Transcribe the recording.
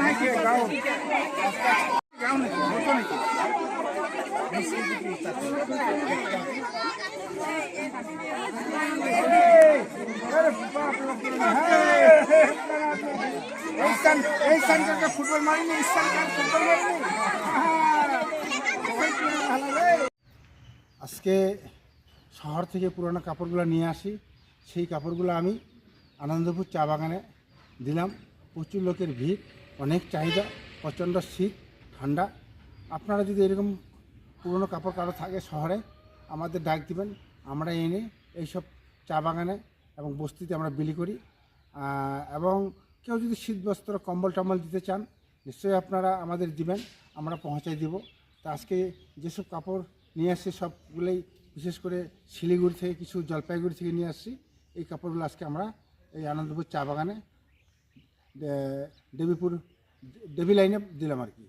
নাকি? আজকে শহর থেকে পুরোনো কাপড়গুলো নিয়ে আসি। সেই কাপড়গুলো আমি আনন্দপুর চা বাগানে দিলাম। প্রচুর লোকের ভিড়। অনেক চাহিদা, প্রচণ্ড শীত, ঠান্ডা। আপনারা যদি এরকম পুরনো কাপড় কারও থাকে শহরে, আমাদের ডাক দিবেন, আমরা এনে এইসব চা বাগানে এবং বস্তিতে আমরা বিলি করি। এবং কেউ যদি শীত বস্ত্র, কম্বল টম্বল দিতে চান, নিশ্চয়ই আপনারা আমাদের দিবেন, আমরা পৌঁছাই দিব। তা আজকে যেসব কাপড় নিয়ে আসছি, সবগুলোই বিশেষ করে শিলিগুড়ি থেকে কিছু জলপাইগুড়ি থেকে নিয়ে আসছি, এই কাপড়গুলো আজকে আমরা এই আনন্দপুর চা বাগানে দেবীপুর দেবী লাইনে দিলাম আর কি।